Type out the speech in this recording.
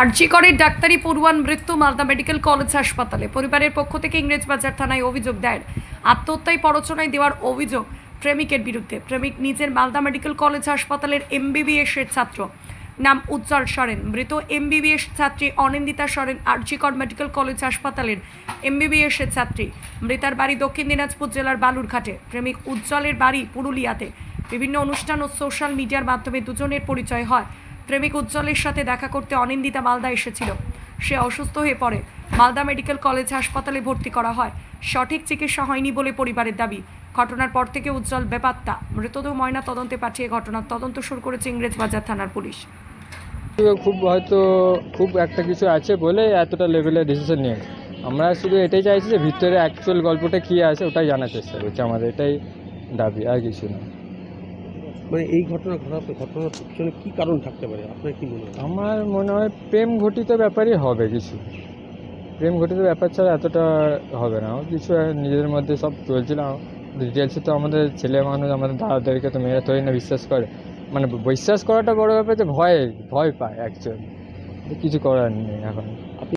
আরজিকরের ডাক্তারি পড়ুয়ান মৃত্যু মালদা মেডিকেল কলেজ হাসপাতালে। পরিবারের পক্ষ থেকে ইংরেজবাজার থানায় অভিযোগ দায়ের। আত্মহত্যায় পরচনায় দেওয়ার অভিযোগ প্রেমিকের বিরুদ্ধে। প্রেমিক নিজের মালদা মেডিকেল কলেজ হাসপাতালের এমবিবিএস এর ছাত্র। নাম উজ্জ্বল সরেন। মৃত এমবিবিএস ছাত্রী অনিন্দিতা সরেন আরজিকর মেডিকেল কলেজ হাসপাতালের এমবিবিএস এর ছাত্রী। মৃতার বাড়ি দক্ষিণ দিনাজপুর জেলার বালুরঘাটে। প্রেমিক উজ্জ্বলের বাড়ি পুরুলিয়াতে। বিভিন্ন অনুষ্ঠান ও সোশ্যাল মিডিয়ার মাধ্যমে দুজনের পরিচয় হয়। প্রেমিক উজ্জ্বলের সাথে দেখা করতে অনিন্দিতা মালদা এসেছিল। সে অসুস্থ হয়ে পড়ে। মালদা মেডিকেল কলেজ হাসপাতালে ভর্তি করা হয়। সঠিক চিকিৎসা হয়নি বলে পরিবারের দাবি। ঘটনার পর থেকে উজ্জ্বল বেপাত্তা। মৃতদেহ ময়না তদন্তে পাঠিয়ে ঘটনার তদন্ত শুরু করেছে ইংরেজবাজার থানার পুলিশ। খুব হয়তো খুব একটা কিছু আছে বলে এতটা লেভেলে ডিসিশন নিয়ে আমরা শুধু এটাই চাইছি যে ভিতরে অ্যাকচুয়াল গল্পটা কী আছে ওটাই জানার চেষ্টা করছি। আমাদের এটাই দাবি, আর কিছু না। মানে এই ঘটনা ঘটার ঘটনার পিছনে কি কারণ থাকতে পারে? আপনার কি মনে হয়? আমার মনে হয় প্রেম ঘটিত ব্যাপারই হবে কিছু। প্রেম ঘটিত ব্যাপার ছাড়া এতটা হবে না। কিছু নিজেদের মধ্যে সব চলছিল। ডিটেলসে তো আমাদের ছেলে মানুষ, আমাদের দাদাদেরকে তো মেয়েরা তৈরি না, বিশ্বাস করে। মানে বিশ্বাস করাটা বড় ব্যাপার যে ভয় ভয় পায় অ্যাকচুয়ালি কিছু করার নেই এখন।